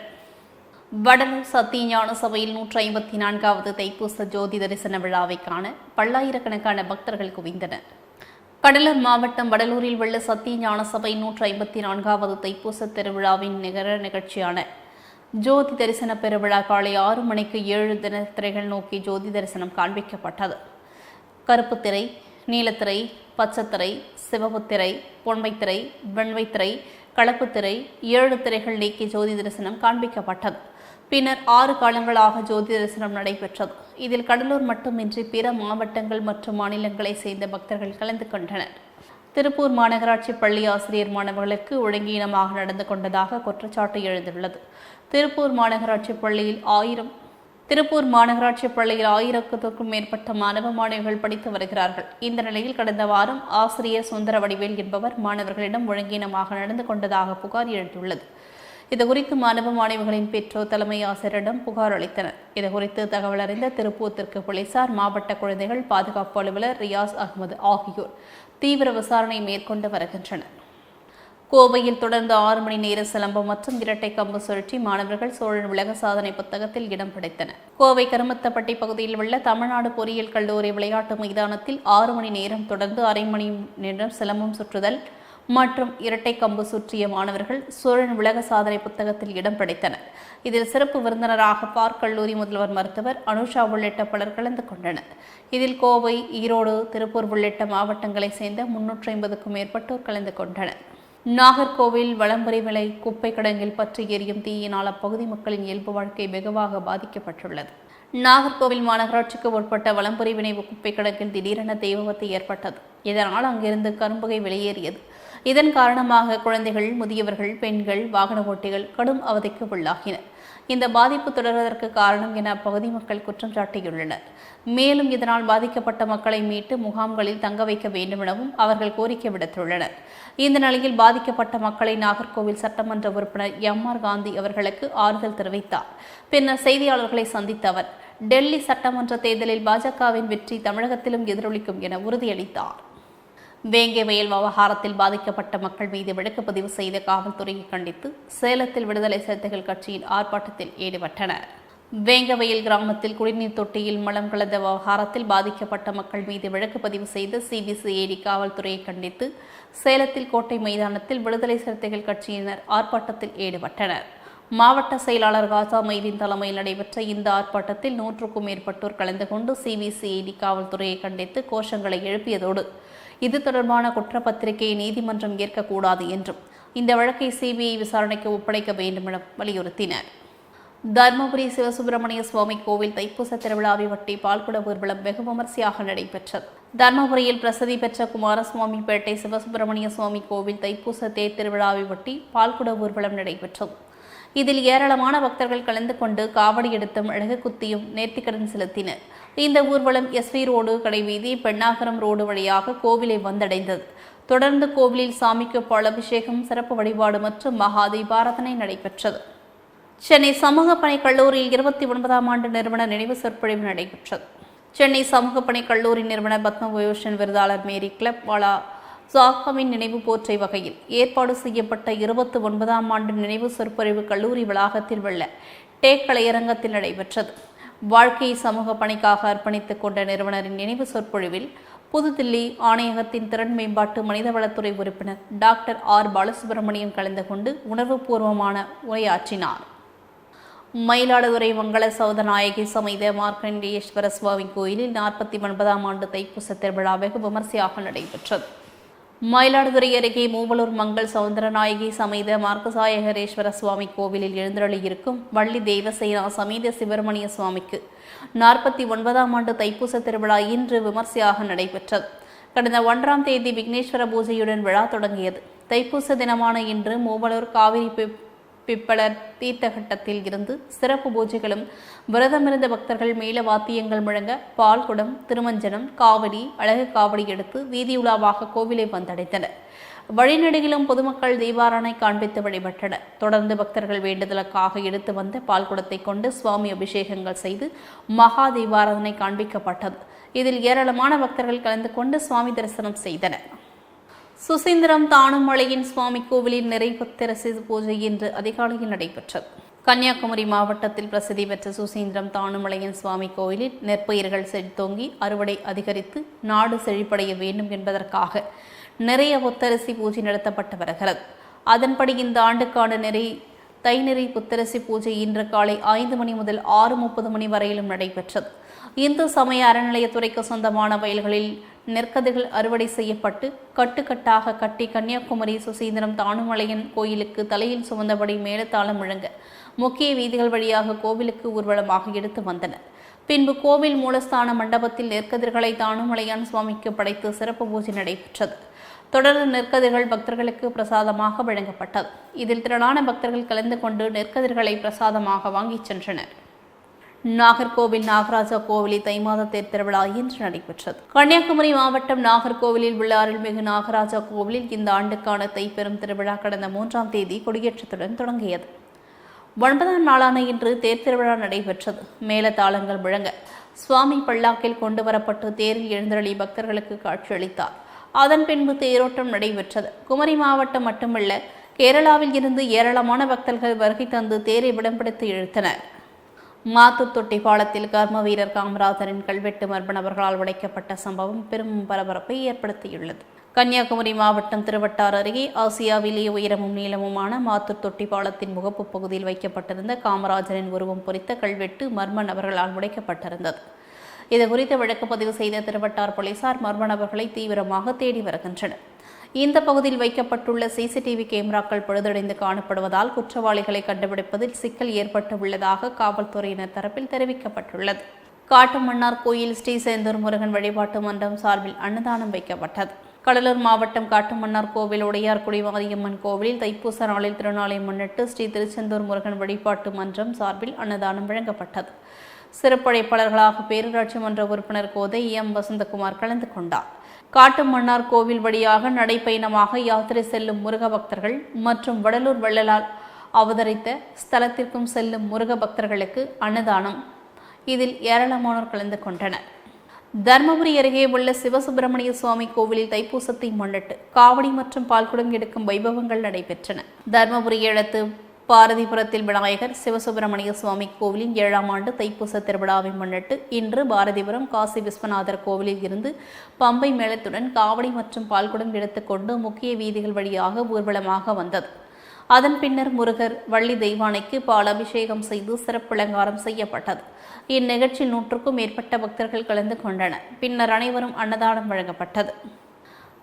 வடலூர் சத்தியஞான சபையில் நூற்றி ஐம்பத்தி நான்காவது தைப்பூச ஜோதி தரிசன விழாவை காண பல்லாயிரக்கணக்கான பக்தர்கள் குவிந்தனர். கடலூர் மாவட்டம் வடலூரில் உள்ள சத்தியஞான சபை நூற்றி ஐம்பத்தி நான்காவது தைப்பூச திருவிழாவின் நிகர நிகழ்ச்சியான ஜோதி தரிசன பெருவிழா காலை ஆறு மணிக்கு ஏழு தினத்திரைகள் நோக்கி ஜோதி தரிசனம் காண்பிக்கப்பட்டது. கருப்பு திரை நீலத்திரை பச்சைத்திரை சிவப்புத்திரை பொன்மைத்திரை வெண்மைத்திரை கலப்புத்திரை ஏழு திரைகள் நீக்கி ஜோதி தரிசனம் காண்பிக்கப்பட்டது. பின்னர் ஆறு காலங்களாக ஜோதி தரிசனம் நடைபெற்றது. இதில் கடலூர் மட்டுமின்றி பிற மாவட்டங்கள் மற்றும் மாநிலங்களைச் சேர்ந்த பக்தர்கள் கலந்து கொண்டனர். திருப்பூர் மாநகராட்சி பள்ளி ஆசிரியர் மாணவர்களுக்கு ஒழுங்கீனமாக நடந்து கொண்டதாக குற்றச்சாட்டு எழுந்துள்ளது. திருப்பூர் மாநகராட்சி பள்ளியில் ஆயிரம் திருப்பூர் மாநகராட்சி பள்ளியில் ஆயிரத்துக்கும் மேற்பட்ட மாணவ மாணவிகள் படித்து வருகிறார்கள். இந்த நிலையில் கடந்த வாரம் ஆசிரியர் சுந்தர வடிவேல் என்பவர் மாணவர்களிடம் ஒழுங்கீனமாக நடந்து கொண்டதாக புகார் எழுந்துள்ளது. இதுகுறித்து மாணவ மாணவிகளின் பெற்றோர் தலைமை ஆசிரியரிடம் புகார் அளித்தனர். இதுகுறித்து தகவல் அறிந்த திருப்பூர் தெற்கு போலீசார் மாவட்ட குழந்தைகள் பாதுகாப்பு அலுவலர் ரியாஸ் அகமது ஆகியோர் தீவிர விசாரணை மேற்கொண்டு வருகின்றனர். கோவையில் தொடர்ந்து ஆறு மணி நேர சிலம்பம் மற்றும் இரட்டை கம்பு சுழற்சி மாணவர்கள் சோழன் உலக சாதனை புத்தகத்தில் இடம் பிடித்தனர். கோவை கருமத்தப்பட்டி பகுதியில் உள்ள தமிழ்நாடு பொறியியல் கல்லூரி விளையாட்டு மைதானத்தில் ஆறு மணி நேரம் தொடர்ந்து அரை மணி நேரம் சிலம்பம் சுற்றுதல் மற்றும் இரட்டை கம்பு சுற்றிய மாணவர்கள் சோழன் உலக சாதனை புத்தகத்தில் இடம் பிடித்தனர். இதில் சிறப்பு விருந்தினராக பார்க் கல்லூரி முதல்வர் மருத்துவர் அனுஷா உள்ளிட்ட பலர் கலந்து கொண்டனர். இதில் கோவை ஈரோடு திருப்பூர் உள்ளிட்ட மாவட்டங்களைச் சேர்ந்த முன்னூற்றி ஐம்பதுக்கும் மேற்பட்டோர் கலந்து கொண்டனர். நாகர்கோவில் வளம்புரி விலை குப்பை கிடங்கில் பற்றி எரியும் தீயினால் அப்பகுதி மக்களின் இயல்பு வாழ்க்கை வெகுவாக பாதிக்கப்பட்டுள்ளது. நாகர்கோவில் மாநகராட்சிக்கு உட்பட்ட வளம்புரி வினைவு குப்பை கிடங்கில் திடீரென தெய்வத்தை ஏற்பட்டது. இதனால் அங்கிருந்து கரும்புகை வெளியேறியது. இதன் காரணமாக குழந்தைகள் முதியவர்கள் பெண்கள் வாகன ஓட்டிகள் கடும் அவதிக்கு உள்ளாகினர். இந்த பாதிப்பு தொடர்வதற்கு காரணம் என அப்பகுதி மக்கள் குற்றம் சாட்டியுள்ளனர். மேலும் இதனால் பாதிக்கப்பட்ட மக்களை மீட்டு முகாம்களில் தங்க வைக்க வேண்டும் எனவும் அவர்கள் கோரிக்கை விடுத்துள்ளனர். இந்த நிலையில் பாதிக்கப்பட்ட மக்களை நாகர்கோவில் சட்டமன்ற உறுப்பினர் எம் ஆர் காந்தி அவர்களுக்கு ஆறுதல் தெரிவித்தார். பின்னர் செய்தியாளர்களை சந்தித்த அவர் டெல்லி சட்டமன்ற தேர்தலில் பாஜகவின் வெற்றி தமிழகத்திலும் எதிரொலிக்கும் என உறுதியளித்தார். வேங்கை வயல் விவகாரத்தில் பாதிக்கப்பட்ட மக்கள் மீது வழக்குப்பதிவு செய்த காவல்துறையை கண்டித்து சேலத்தில் விடுதலை சிறுத்தைகள் கட்சியின் ஆர்ப்பாட்டத்தில் ஈடுபட்டனர். வேங்கவயல் கிராமத்தில் குடிநீர் தொட்டியில் மலம் கலந்த விவகாரத்தில் பாதிக்கப்பட்ட மக்கள் மீது வழக்கு பதிவு செய்த சிபிசிஐடி காவல்துறையை கண்டித்து சேலத்தில் கோட்டை மைதானத்தில் விடுதலை சிறுத்தைகள் கட்சியினர் ஆர்ப்பாட்டத்தில் ஈடுபட்டனர். மாவட்ட செயலாளர் காசா மைதீன் தலைமையில் நடைபெற்ற இந்த ஆர்ப்பாட்டத்தில் நூற்றுக்கும் மேற்பட்டோர் கலந்து கொண்டு சிபிசிஐடி காவல்துறையை கண்டித்து கோஷங்களை எழுப்பியதோடு இது தொடர்பான குற்றப்பத்திரிகையை நீதிமன்றம் ஏற்கக்கூடாது என்றும் இந்த வழக்கை சிபிஐ விசாரணைக்கு ஒப்படைக்க வேண்டும் என வலியுறுத்தினர். தர்மபுரி சிவசுப்பிரமணிய சுவாமி கோவில் தைப்பூச திருவிழாவை ஒட்டி பால்குட ஊர்வலம் வெகு விமர்சையாக நடைபெற்றது. தர்மபுரியில் பிரசித்தி பெற்ற குமாரசுவாமிப்பேட்டை சிவசுப்பிரமணிய சுவாமி கோவில் தைப்பூச தேர் திருவிழாவை ஒட்டி பால்குட ஊர்வலம் நடைபெற்றது. இதில் ஏராளமான பக்தர்கள் கலந்து கொண்டு காவடி எடுத்தும் அழகு குத்தியும் நேர்த்திக்கடன் செலுத்தினர். இந்த ஊர்வலம் எஸ்வி ரோடு கடைவீதி பெண்ணாகரம் ரோடு வழியாக கோவிலை வந்தடைந்தது. தொடர்ந்து கோவிலில் சாமிக்கு பாலபிஷேகம் சிறப்பு வழிபாடு மற்றும் மகா தீபாரதனை நடைபெற்றது. சென்னை சமூக பணி கல்லூரியில் இருபத்தி ஒன்பதாம் ஆண்டு நிறுவன நினைவு சொற்பொழிவு நடைபெற்றது. சென்னை சமூக பணி கல்லூரி நிறுவனர் பத்மபூஷன் விருதாளர் மேரி கிளப் வாலா ஜாக்காவின் நினைவு போற்றை வகையில் ஏற்பாடு செய்யப்பட்ட இருபத்தி ஒன்பதாம் ஆண்டு நினைவு சொற்பொழிவு கல்லூரி வளாகத்தில் உள்ள டேக் கலையரங்கத்தில் நடைபெற்றது. வாழ்க்கையை சமூக பணிக்காக அர்ப்பணித்துக் கொண்ட நிறுவனரின் நினைவு சொற்பொழிவில் புதுதில்லி ஆணையகத்தின் திறன் மேம்பாட்டு மனிதவளத்துறை உறுப்பினர் டாக்டர் ஆர். பாலசுப்ரமணியம் கலந்து கொண்டு உணர்வுபூர்வமான உரையாற்றினார். மயிலாடுதுறை மங்கள சௌதநாயகி சமைத மார்க்கண்டேஸ்வர சுவாமி கோயிலில் நாற்பத்தி ஒன்பதாம் ஆண்டு தைப்பூச திருவிழா வெகு விமர்சையாக நடைபெற்றது. மயிலாடுதுறை அருகே மூவலூர் மங்கள் சௌந்தரநாயகி சமேத மார்க்கசாயகரேஸ்வர சுவாமி கோவிலில் எழுந்தருளியிருக்கும் வள்ளி தேவசேனா சமேத சிவரமணிய சுவாமிக்கு நாற்பத்தி ஒன்பதாம் ஆண்டு தைப்பூச திருவிழா இன்று விமர்சையாக நடைபெற்றது. கடந்த ஒன்றாம் தேதி விக்னேஸ்வர பூஜையுடன் விழா தொடங்கியது. தைப்பூச தினமான இன்று மூவலூர் காவிரி பிப்பளர் தீர்த்தகட்டத்தில் இருந்து சிறப்பு பூஜைகளும் விரதமிருந்த பக்தர்கள் மேல வாத்தியங்கள் முழங்க பால்குடம் திருமஞ்சனம் காவடி அழகு காவடி எடுத்து வீதியுலாவாக கோவிலை வந்தடைந்தனர். வழிநடுகிலும் பொதுமக்கள் தீபாராணை காண்பித்து வழிபட்டனர். தொடர்ந்து பக்தர்கள் வேண்டுதலுக்காக எடுத்து வந்த பால் குடத்தை கொண்டு சுவாமி அபிஷேகங்கள் செய்து மகா தீபாராதனை காண்பிக்கப்பட்டது. இதில் ஏராளமான பக்தர்கள் கலந்து கொண்டு சுவாமி தரிசனம் செய்தனர். சுசீந்திரம் தானுமலையின் சுவாமி கோவிலின் நிறைபத்திரசி பூஜை இன்று அதிகாலையில் நடைபெற்றது. கன்னியாகுமரி மாவட்டத்தில் பிரசித்தி பெற்ற சுசீந்திரம் தானுமலையின் சுவாமி கோவிலில் நெற்பயிர்கள் செழித்தோங்கி அறுவடை அதிகரித்து நாடு செழிப்படைய வேண்டும் என்பதற்காக நிறைய புத்தரிசி பூஜை நடத்தப்பட்டு வருகிறது. அதன்படி இந்த ஆண்டுக்கான நிறை தைநிறை புத்தரசி பூஜை இன்று காலை ஐந்து மணி முதல் ஆறு முப்பது மணி வரையிலும் நடைபெற்றது. இந்து சமய அறநிலையத்துறைக்கு சொந்தமான வயல்களில் நெற்கதிர்கள் அறுவடை செய்யப்பட்டு கட்டுக்கட்டாக கட்டி கன்னியாகுமரி சுசீந்திரம் தானுமலையன் கோயிலுக்கு தலையில் சுமந்தபடி மேலத்தாளம் முழங்க முக்கிய வீதிகள் வழியாக கோவிலுக்கு ஊர்வலமாக எடுத்து வந்தனர். பின்பு கோவில் மூலஸ்தான மண்டபத்தில் நெற்கதிர்களை தானுமலையான் சுவாமிக்கு படைத்து சிறப்பு பூஜை நடைபெற்றது. தொடர்ந்து நெற்கதிர்கள் பக்தர்களுக்கு பிரசாதமாக வழங்கப்பட்டது. இதில் திரளான பக்தர்கள் கலந்து கொண்டு நெற்கதிர்களை பிரசாதமாக வாங்கிச் சென்றனர். நாகர்கோவில் நாகராஜா கோவிலில் தை மாத தேர் திருவிழா இன்று நடைபெற்றது. கன்னியாகுமரி மாவட்டம் நாகர்கோவிலில் உள்ள அருள்மிகு நாகராஜா கோவிலில் இந்த ஆண்டுக்கான தைப்பெரும் திருவிழா கடந்த மூன்றாம் தேதி கொடியேற்றத்துடன் தொடங்கியது. ஒன்பதாம் நாளான இன்று தேர் திருவிழா நடைபெற்றது. மேளதாளங்கள் முழங்க சுவாமி பல்லாக்கில் கொண்டு வரப்பட்டு தேரில் எழுந்தருளி பக்தர்களுக்கு காட்சியளித்தார். அதன் பின்பு தேரோட்டம் நடைபெற்றது. குமரி மாவட்டம் மட்டுமல்ல கேரளாவில் இருந்து ஏராளமான பக்தர்கள் வருகை தந்து தேரை விடம்பிடித்து இழுத்தனர். மாத்துத்தொட்டி பாலத்தில் கர்ம வீரர் காமராஜரின் கல்வெட்டு மர்ம நபர்களால் உடைக்கப்பட்ட சம்பவம் பெரும் பரபரப்பை ஏற்படுத்தியுள்ளது. கன்னியாகுமரி மாவட்டம் திருவட்டார் அருகே ஆசியாவிலேயே உயரமும் நீளமுமான மாத்தூர் தொட்டி பாலத்தின் முகப்பு பகுதியில் வைக்கப்பட்டிருந்த காமராஜரின் உருவம் பொறித்த கல்வெட்டு மர்ம நபர்களால் உடைக்கப்பட்டிருந்தது. இது குறித்து வழக்கு பதிவு செய்த திருவட்டார் போலீசார் மர்ம நபர்களை தீவிரமாக தேடி வருகின்றனர். இந்த பகுதியில் வைக்கப்பட்டுள்ள சிசிடிவி கேமராக்கள் பழுதடைந்து காணப்படுவதால் குற்றவாளிகளை கண்டுபிடிப்பதில் சிக்கல் ஏற்பட்டு உள்ளதாக காவல்துறையினர் தரப்பில் தெரிவிக்கப்பட்டுள்ளது. காட்டுமன்னார் கோயில் ஸ்ரீ சேந்தூர் முருகன் வழிபாட்டு மன்றம் சார்பில் அன்னதானம் வைக்கப்பட்டது. கடலூர் மாவட்டம் காட்டுமன்னார் கோவில் உடையார்குடி மாரியம்மன் கோவிலில் தைப்பூச நாளில் திருநாளை முன்னிட்டு ஸ்ரீ திருச்செந்தூர் முருகன் வழிபாட்டு மன்றம் சார்பில் அன்னதானம் வழங்கப்பட்டது. சிறப்படைப்பாளர்களாக பேரூராட்சி மன்ற உறுப்பினர் கோதை எம் வசந்தகுமார் கலந்து கொண்டார். காட்டுமன்னார் கோவில் வழியாக நடைப்பயணமாக யாத்திரை செல்லும் முருக பக்தர்கள் மற்றும் வடலூர் வள்ளலால் அவதரித்த ஸ்தலத்திற்கும் செல்லும் முருக பக்தர்களுக்கு அன்னதானம். இதில் ஏராளமானோர் கலந்து கொண்டனர். தர்மபுரி அருகே உள்ள சிவசுப்பிரமணிய சுவாமி கோவிலில் தைப்பூசத்தை முன்னிட்டு காவடி மற்றும் பால்குடம் எடுக்கும் வைபவங்கள் நடைபெற்றன. தர்மபுரி எழுத்து பாரதிபுரத்தில் விநாயகர் சிவசுப்பிரமணிய சுவாமி கோவிலின் ஏழாம் ஆண்டு தைப்பூச திருவிழாவை முன்னிட்டு இன்று பாரதிபுரம் காசி விஸ்வநாதர் கோவிலில் இருந்து பம்பை மேளத்துடன் காவடி மற்றும் பால்குடம் எடுத்துக்கொண்டு முக்கிய வீதிகள் வழியாக ஊர்வலமாக வந்தது. அதன் பின்னர் முருகர் வள்ளி தெய்வானைக்கு பால் அபிஷேகம் செய்து சிறப்பலங்காரம் செய்யப்பட்டது. இந்நிகழ்ச்சியில் நூற்றுக்கும் மேற்பட்ட பக்தர்கள் கலந்து கொண்டனர். பின்னர் அனைவரும் அன்னதானம் வழங்கப்பட்டது.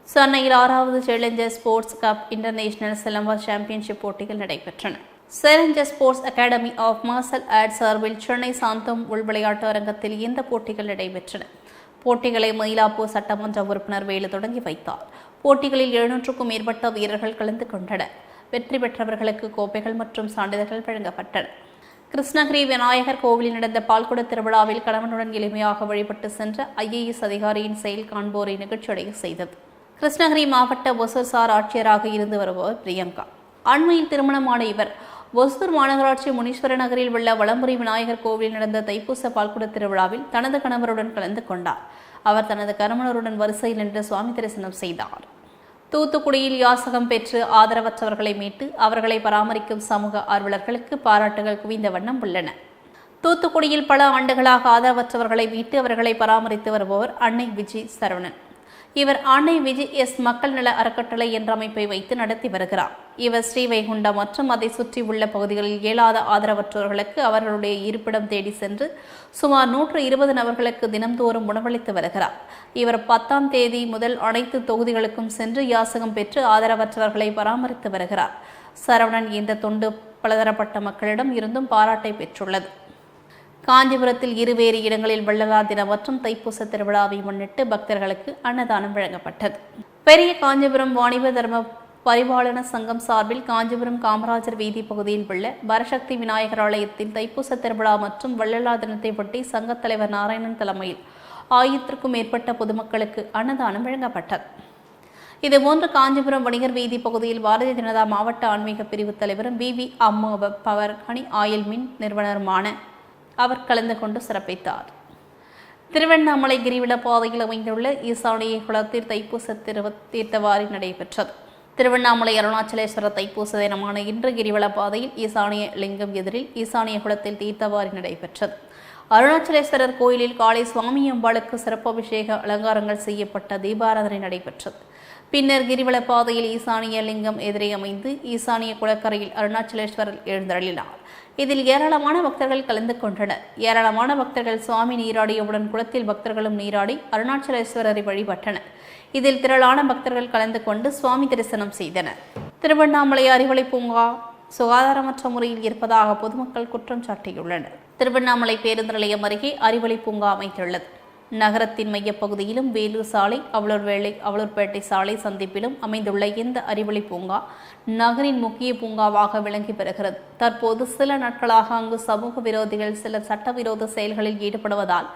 சென்னையில் ஆறாவது சேலஞ்சர் ஸ்போர்ட்ஸ் கப் இன்டர்நேஷனல் சிலம்பா சாம்பியன்ஷிப் போட்டிகள் நடைபெற்றன. Challenger sports academy of martial art சார்பில் சென்னை சாந்தம் உள் விளையாட்டு அரங்கத்தில் இந்த போட்டிகள் நடைபெற்றன. போட்டிகளை மயிலாப்பூர் சட்டமன்ற உறுப்பினர் வேலு தொடங்கி வைத்தார். போட்டிகளில் எழுநூற்றுக்கும் மேற்பட்ட வீரர்கள் கலந்து கொண்டனர். வெற்றி பெற்றவர்களுக்கு கோப்பைகள் மற்றும் சான்றிதழ்கள் வழங்கப்பட்டன. கிருஷ்ணகிரி விநாயகர் கோவிலில் நடந்த பால்குட திருவிழாவில் கணவனுடன் எளிமையாக வழிபட்டு சென்ற ஐஏஎஸ் அதிகாரியின் செயல் காண்போரை நிகழ்ச்சியடைய செய்தது. கிருஷ்ணகிரி மாவட்ட ஒசூர் சார் ஆட்சியராக இருந்து வருபவர் பிரியங்கா. அண்மையில் திருமணமான இவர் ஒசூர் மாநகராட்சி முனீஸ்வர நகரில் உள்ள வளம்புரி விநாயகர் கோவிலில் நடந்த தைப்பூச பால்குட திருவிழாவில் தனது கணவருடன் கலந்து கொண்டார். அவர் தனது கருமணருடன் வரிசையில் நின்று சுவாமி தரிசனம் செய்தார். தூத்துக்குடியில் யாசகம் பெற்று ஆதரவற்றவர்களை மீட்டு அவர்களை பராமரிக்கும் சமூக ஆர்வலர்களுக்கு பாராட்டுகள் குவிந்த வண்ணம் உள்ளன. தூத்துக்குடியில் பல ஆண்டுகளாக ஆதரவற்றவர்களை மீட்டு அவர்களை பராமரித்து வருபவர் அன்னை விஜய் சரவணன். இவர் அன்னை விஜய் எஸ் மக்கள் நல அறக்கட்டளை என்ற அமைப்பை வைத்து நடத்தி வருகிறார். இவர் ஸ்ரீவைகுண்டம் மற்றும் அதை சுற்றி உள்ள பகுதிகளில் இயலாத ஆதரவற்றோர்களுக்கு அவர்களுடைய இருப்பிடம் தேடி சென்று சுமார் நூற்று இருபது நபர்களுக்கு தினம்தோறும் உணவளித்து வருகிறார். இவர் பத்தாம் தேதி முதல் அனைத்து தொகுதிகளுக்கும் சென்று யாசகம் பெற்று ஆதரவற்றவர்களை பராமரித்து வருகிறார். சரவணன் இந்த தொண்டு பலதரப்பட்ட மக்களிடம் இருந்தும் பாராட்டை பெற்றுள்ளது. காஞ்சிபுரத்தில் இருவேறு இடங்களில் வள்ளலார் தினம் மற்றும் தைப்பூச திருவிழாவை முன்னிட்டு பக்தர்களுக்கு அன்னதானம் வழங்கப்பட்டது. பெரிய காஞ்சிபுரம் வாணிப தர்ம பரிபாலன சங்கம் சார்பில் காஞ்சிபுரம் காமராஜர் வீதி பகுதியில் உள்ள வரசக்தி விநாயகர் ஆலயத்தில் தைப்பூச திருவிழா மற்றும் வள்ளலா தினத்தை ஒட்டி சங்கத் தலைவர் நாராயணன் தலைமையில் ஆயிரத்திற்கும் மேற்பட்ட பொதுமக்களுக்கு அன்னதானம் வழங்கப்பட்டது. இதுபோன்று காஞ்சிபுரம் வணிகர் வீதி பகுதியில் பாரதிய ஜனதா மாவட்ட ஆன்மீக பிரிவு தலைவரும் பிவி அம்மோ பவர் ஹனி ஆயில் மின் நிறுவனருமான அவர் கலந்து கொண்டு சிறப்பித்தார். திருவண்ணாமலை கிரிவல பாதையில் அமைந்துள்ள ஈசானிய குளத்தில் தைப்பூச திருவ தீர்த்தவாரி நடைபெற்றது. திருவண்ணாமலை அருணாச்சலேஸ்வரர் தைப்பூச தினமான இன்று கிரிவல பாதையில் ஈசானிய லிங்கம் எதிரில் ஈசானிய குளத்தில் தீர்த்தவாரி நடைபெற்றது. அருணாச்சலேஸ்வரர் கோயிலில் காலை சுவாமி அம்பாளுக்கு சிறப்பபிஷேக அலங்காரங்கள் செய்யப்பட்ட தீபாராதனை நடைபெற்றது. பின்னர் கிரிவல பாதையில் ஈசானிய லிங்கம் எதிரே அமைந்து ஈசானிய குளக்கரையில் அருணாச்சலேஸ்வரர் எழுந்தருளினார். இதில் ஏராளமான பக்தர்கள் கலந்து கொண்டனர். ஏராளமான பக்தர்கள் சுவாமி நீராடியவுடன் குளத்தில் பக்தர்களும் நீராடி அருணாச்சலேஸ்வரரை வழிபட்டனர். இதில் திரளான பக்தர்கள் கலந்து கொண்டு சுவாமி தரிசனம் செய்தனர். திருவண்ணாமலை அறிவலை பூங்கா சுகாதாரமற்ற முறையில் இருப்பதாக பொதுமக்கள் குற்றம் சாட்டியுள்ளனர். திருவண்ணாமலை பேருந்து நிலையம் அருகே அறிவலை பூங்கா அமைந்துள்ளது. நகரத்தின் மையப்பகுதியிலும் வேலூர் சாலை அவலூர் வேலை அவலூர்பேட்டை சாலை சந்திப்பிலும் அமைந்துள்ள இந்த அறிவொளி பூங்கா நகரின் முக்கிய பூங்காவாக விளங்கி வருகிறது தற்போது சில நாட்களாக அங்கு சமூக விரோதிகள் சில சட்டவிரோத செயல்களில் ஈடுபடுவதால்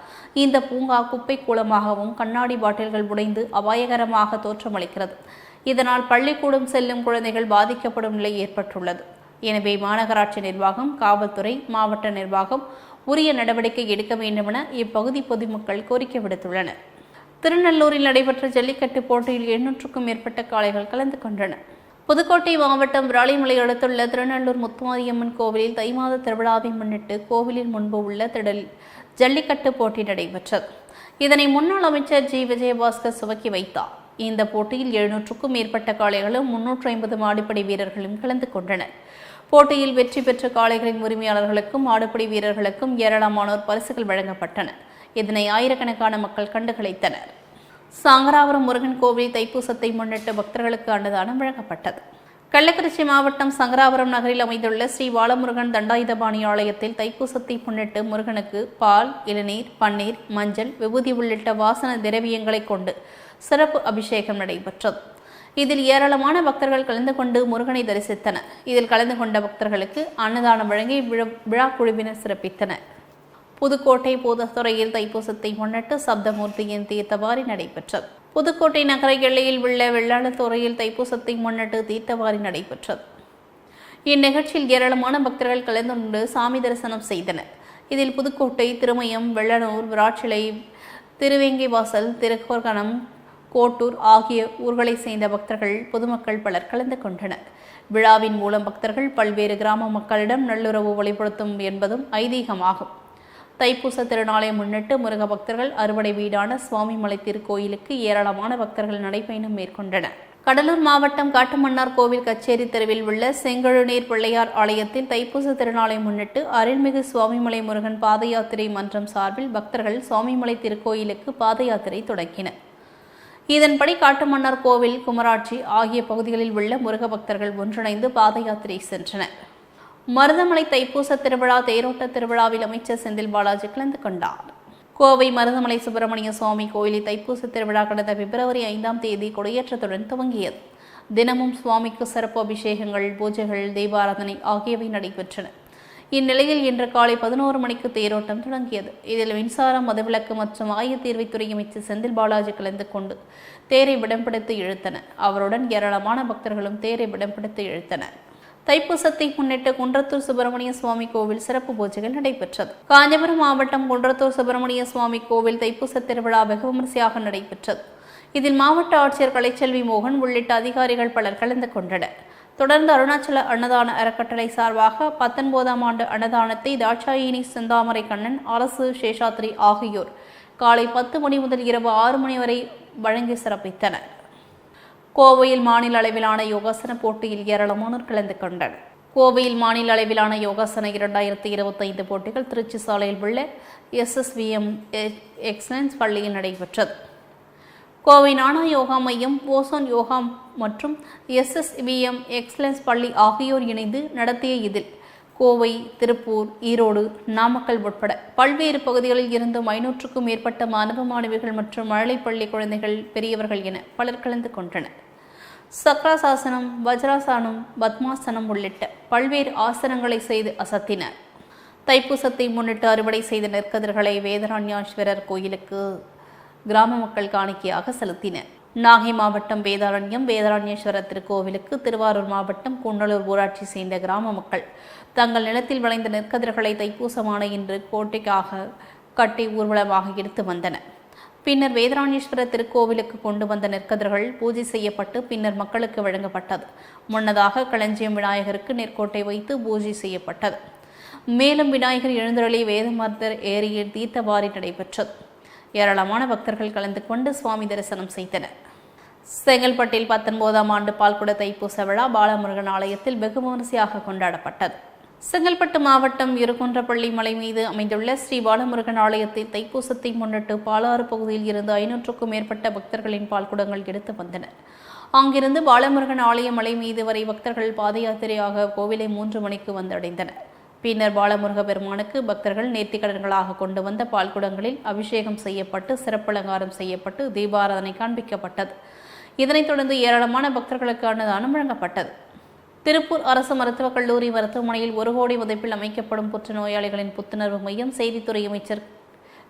இந்த பூங்கா குப்பை கூலமாகவும் கண்ணாடி பாட்டில்கள் உடைந்து அபாயகரமாக தோற்றமளிக்கிறது. இதனால் பள்ளிக்கூடம் செல்லும் குழந்தைகள் பாதிக்கப்படும் நிலை ஏற்பட்டுள்ளது. எனவே மாநகராட்சி நிர்வாகம் காவல்துறை மாவட்ட நிர்வாகம் உரிய நடவடிக்கை எடுக்க வேண்டுமென இப்பகுதி பொதுமக்கள் கோரிக்கை விடுத்துள்ளனர். திருநெல்லூரில் நடைபெற்ற ஜல்லிக்கட்டு போட்டியில் எண்ணூற்றுக்கும் மேற்பட்ட காளைகள் கலந்து கொண்டன. புதுக்கோட்டை மாவட்டம் விராலிமலை அடுத்துள்ள திருநள்ளூர் முத்துமாரியம்மன் கோவிலில் தை மாத திருவிழாவை முன்னிட்டு கோவிலின் முன்பு உள்ள திடல் ஜல்லிக்கட்டு போட்டி நடைபெற்றது. இதனை முன்னாள் அமைச்சர் ஜி. விஜயபாஸ்கர் துவக்கி வைத்தார். இந்த போட்டியில் எழுநூற்றுக்கும் மேற்பட்ட காளைகளும் முன்னூற்று ஐம்பது மாடிப்படை வீரர்களும் கலந்து கொண்டனர். போட்டியில் வெற்றி பெற்ற காளைகளின் உரிமையாளர்களுக்கும் மாடுபடி வீரர்களுக்கும் ஏராளமானோர் பரிசுகள் வழங்கப்பட்டன. இதனை ஆயிரக்கணக்கான மக்கள் கண்டுகளித்தனர் சாங்கராபுரம் முருகன் கோவில் தைப்பூசத்தை முன்னிட்டு பக்தர்களுக்கு அன்னதானம் வழங்கப்பட்டது. கள்ளக்குறிச்சி மாவட்டம் சங்கராபுரம் நகரில் அமைந்துள்ள ஸ்ரீ பாலமுருகன் தண்டாயுதபாணி ஆலயத்தில் தைப்பூசத்தை முன்னிட்டு முருகனுக்கு பால் இளநீர் பன்னீர் மஞ்சள் விபூதி உள்ளிட்ட வாசன திரவியங்களை கொண்டு சிறப்பு அபிஷேகம் நடைபெற்றது. இதில் ஏராளமான பக்தர்கள் கலந்து கொண்டு முருகனை தரிசித்தனர். இதில் கலந்து கொண்ட பக்தர்களுக்கு அன்னதானம் வழங்கி விழா குழுவினர் சிறப்பித்தனர். புதுக்கோட்டை பூதத்துறையில் தைப்பூசத்தை முன்னிட்டு சப்தமூர்த்தியின் தீர்த்தவாரி நடைபெற்றது. புதுக்கோட்டை நகர எல்லையில் உள்ள வெள்ளாளத்துறையில் தைப்பூசத்தை முன்னிட்டு தீர்த்தவாரி நடைபெற்றது. இந்நிகழ்ச்சியில் ஏராளமான பக்தர்கள் கலந்து கொண்டு சாமி தரிசனம் செய்தனர். இதில் புதுக்கோட்டை திருமயம் வெள்ளனூர் விராட்சிலை திருவேங்கை வாசல் திருக்கோர்கணம் கோட்டூர் ஆகிய ஊர்களை சேர்ந்த பக்தர்கள் பொதுமக்கள் பலர் கலந்து கொண்டனர். விழாவின் மூலம் பக்தர்கள் பல்வேறு கிராம மக்களிடம் நல்லுறவு வழிபடுத்தும் என்பதும் ஐதீகமாகும். தைப்பூச திருநாளை முன்னிட்டு முருக பக்தர்கள் அறுவடை வீடான சுவாமிமலை திருக்கோயிலுக்கு ஏராளமான பக்தர்கள் நடைபயணம் மேற்கொண்டனர். கடலூர் மாவட்டம் காட்டுமன்னார் கோவில் கச்சேரி தெருவில் உள்ள செங்கழுநீர் பிள்ளையார் ஆலயத்தில் தைப்பூச திருநாளை முன்னிட்டு அருள்மிகு சுவாமிமலை முருகன் பாத யாத்திரை மன்றம் சார்பில் பக்தர்கள் சுவாமிமலை திருக்கோயிலுக்கு பாத யாத்திரை தொடக்கினர் இதன்படி காட்டுமன்னார் கோவில் குமராட்சி ஆகிய பகுதிகளில் உள்ள முருக பக்தர்கள் ஒன்றிணைந்து பாத யாத்திரை சென்றனர். மருதமலை தைப்பூச திருவிழா தேரோட்ட திருவிழாவில் அமைச்சர் செந்தில் பாலாஜி கலந்து கொண்டார். கோவை மருதமலை சுப்பிரமணிய சுவாமி கோயிலில் தைப்பூச திருவிழா கடந்த பிப்ரவரி ஐந்தாம் தேதி கொடியேற்றத்துடன் துவங்கியது. தினமும் சுவாமிக்கு சிறப்பு அபிஷேகங்கள் பூஜைகள் தீபாராதனை ஆகியவை நடைபெற்றன. இந்நிலையில் இன்று காலை பதினோரு மணிக்கு தேரோட்டம் தொடங்கியது. இதில் மின்சாரம் மதுவிலக்கு மற்றும் ஆயத்தீர்வைத்துறை அமைச்சர் செந்தில் பாலாஜி கலந்து கொண்டு தேரை விடம்பிடித்து இழுத்தனர். அவருடன் ஏராளமான பக்தர்களும் தேரை விடம்பிடித்து இழுத்தனர். தைப்பூசத்தை முன்னிட்டு குன்றத்தூர் சுப்பிரமணிய சுவாமி கோவில் சிறப்பு பூஜைகள் நடைபெற்றது. காஞ்சிபுரம் மாவட்டம் குன்றத்தூர் சுப்பிரமணிய சுவாமி கோவில் தைப்பூச திருவிழா வெகு விமரிசையாக நடைபெற்றது. இதில் மாவட்ட ஆட்சியர் கலைச்செல்வி மோகன் உள்ளிட்ட அதிகாரிகள் பலர் கலந்து கொண்டனர். தொடர்ந்து அருணாச்சல அன்னதான அறக்கட்டளை சார்பாக பத்தொன்பதாம் ஆண்டு அன்னதானத்தை தாட்சாயினி செந்தாமரை கண்ணன் அரசு சேஷாத்ரி ஆகியோர் காலை பத்து மணி முதல் இரவு ஆறு மணி வரை வழங்கி சிறப்பித்தனர். கோவையில் மாநில அளவிலான யோகாசன போட்டியில் ஏராளமானோர் கலந்து கொண்டனர். கோவையில் மாநில அளவிலான யோகாசன இரண்டாயிரத்தி இருபத்தைந்து போட்டிகள் திருச்சி சாலையில் உள்ள எஸ்எஸ்விஎம் எக்ஸலன்ஸ் பள்ளியில் நடைபெற்றது. கோவை நானா யோகா மையம் ஓசோன் யோகா மற்றும் எஸ்எஸ்விஎம் எக்ஸலன்ஸ் பள்ளி ஆகியோர் இணைந்து நடத்திய இதில் கோவை திருப்பூர் ஈரோடு நாமக்கல் உட்பட பல்வேறு பகுதிகளில் இருந்தும் ஐநூற்றுக்கும் மேற்பட்ட மாணவ மாணவிகள் மற்றும் மழலைப்பள்ளி குழந்தைகள் பெரியவர்கள் என பலர் கலந்து கொண்டனர். சக்ராசாசனம் வஜ்ராசானம் பத்மாசனம் உள்ளிட்ட பல்வேறு ஆசனங்களை செய்து அசத்தினர். தைப்பூசத்தை முன்னிட்டு அறுவடை செய்த நெற்கதிர்களை வேதராண்யாஸ்வரர் கோயிலுக்கு கிராம மக்கள் காணிக்கையாக செலுத்தினர். நாகை மாவட்டம் வேதாரண்யம் வேதாரண்யேஸ்வரர் திருக்கோவிலுக்கு திருவாரூர் மாவட்டம் குண்டலூர் ஊராட்சி சேர்ந்த கிராம மக்கள் தங்கள் நிலத்தில் விளைந்த நெற்கதிர்களை தைப்பூசமான இன்று கோட்டைக்காக கட்டி ஊர்வலமாக எடுத்து வந்தனர். பின்னர் வேதராணேஸ்வரர் திருக்கோவிலுக்கு கொண்டு வந்த நெற்கதிர்கள் பூஜை செய்யப்பட்டு பின்னர் மக்களுக்கு வழங்கப்பட்டது. முன்னதாக களஞ்சியம் விநாயகருக்கு நெற்கோட்டை வைத்து பூஜை செய்யப்பட்டது. மேலும் விநாயகர் எழுந்தருளி வேதமர்தர் ஏரியில் தீர்த்தவாரி நடைபெற்றது. ஏராளமான பக்தர்கள் கலந்து கொண்டு சுவாமி தரிசனம் செய்தனர். செங்கல்பட்டில் பத்தொன்பதாம் ஆண்டு பால்குட தைப்பூச விழா பாலமுருகன் ஆலயத்தில் வெகு விமரிசையாக கொண்டாடப்பட்டது. செங்கல்பட்டு மாவட்டம் இருகுன்றப்பள்ளி மலை மீது அமைந்துள்ள ஸ்ரீ பாலமுருகன் ஆலயத்தில் தைப்பூசத்தை முன்னிட்டு பாலாறு பகுதியில் இருந்து ஐநூற்றுக்கும் மேற்பட்ட பக்தர்களின் பால்குடங்கள் எடுத்து வந்தனர் அங்கிருந்து பாலமுருகன் ஆலய மலை மீது வரை பக்தர்கள் பாத யாத்திரையாக கோவிலை மூன்று மணிக்கு வந்தடைந்தனர். பின்னர் பாலமுருக பெருமானுக்கு பக்தர்கள் நேர்த்திக்கடன்களாக கொண்டு வந்த பால்குடங்களில் அபிஷேகம் செய்யப்பட்டு சிறப்பலங்காரம் செய்யப்பட்டு தீபாராதனை காண்பிக்கப்பட்டது. இதனைத் தொடர்ந்து ஏராளமான பக்தர்களுக்கு அன்னதானம் வழங்கப்பட்டது திருப்பூர் அரசு மருத்துவக் கல்லூரி மருத்துவமனையில் ஒரு கோடி மதிப்பில் அமைக்கப்படும் புற்றுநோயாளிகளின் புத்துணர்வு மையம் செய்தித்துறை அமைச்சர்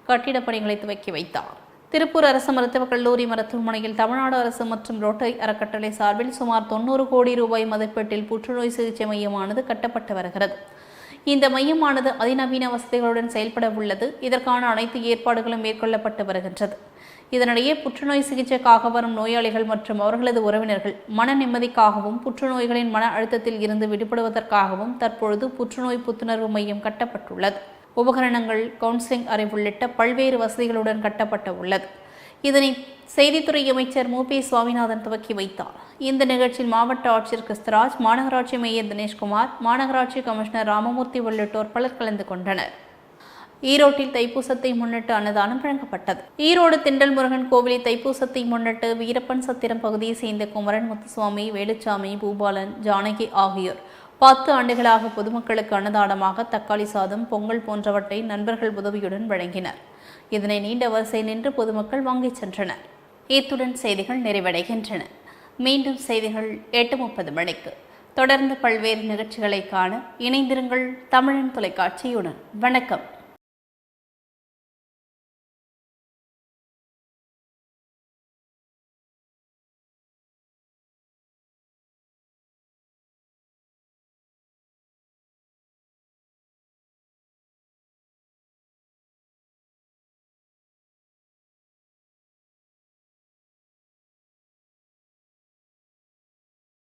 கட்டிடப் பணிகளை துவக்கி வைத்தார். திருப்பூர் அரசு மருத்துவக் கல்லூரி மருத்துவமனையில் தமிழ்நாடு அரசு மற்றும் ரோட்டரி அறக்கட்டளை சார்பில் சுமார் தொண்ணூறு கோடி ரூபாய் மதிப்பீட்டில் புற்றுநோய் சிகிச்சை மையமானது கட்டப்பட்டு வருகிறது. இந்த மையமானது அதிநவீன வசதிகளுடன் செயல்பட உள்ளது. இதற்கான அனைத்து ஏற்பாடுகளும் மேற்கொள்ளப்பட்டு வருகின்றது. இதனிடையே புற்றுநோய் சிகிச்சைக்காக வரும் நோயாளிகள் மற்றும் அவர்களது உறவினர்கள் மன நிம்மதிக்காகவும் புற்றுநோய்களின் மன அழுத்தத்தில் இருந்து விடுபடுவதற்காகவும் தற்பொழுது புற்றுநோய் புத்துணர்வு மையம் கட்டப்பட்டுள்ளது. உபகரணங்கள் கவுன்சிலிங் அறை உள்ளிட்ட பல்வேறு வசதிகளுடன் கட்டப்பட்டு உள்ளது. இதனை செய்தித்துறை அமைச்சர் மு. பி. சுவாமிநாதன் துவக்கி வைத்தார். இந்த நிகழ்ச்சியில் மாவட்ட ஆட்சியர் கிறிஸ்தராஜ் மாநகராட்சி மேயர் தினேஷ்குமார் மாநகராட்சி கமிஷனர் ராமமூர்த்தி உள்ளிட்டோர் பலர் கலந்து கொண்டனர். ஈரோட்டில் தைப்பூசத்தை முன்னிட்டு அன்னதானம் வழங்கப்பட்டது. ஈரோடு திண்டல் முருகன் கோவிலில் தைப்பூசத்தை முன்னிட்டு வீரப்பன் சத்திரம் பகுதியை சேர்ந்த குமரன் முத்துசுவாமி வேலுச்சாமி பூபாலன் ஜானகி ஆகியோர் பத்து ஆண்டுகளாக பொதுமக்களுக்கு அன்னதானமாக தக்காளி சாதம் பொங்கல் போன்றவற்றை நண்பர்கள் உதவியுடன் வழங்கினர். இதனை நீண்ட வரிசை நின்று பொதுமக்கள் வாங்கிச் சென்றனர். இத்துடன் செய்திகள் நிறைவடைகின்றன. மீண்டும் செய்திகள் எட்டு முப்பது மணிக்கு. தொடர்ந்து பல்வேறு நிகழ்ச்சிகளை காண இணைந்திருங்கள் தமிழன் தொலைக்காட்சியுடன். வணக்கம்.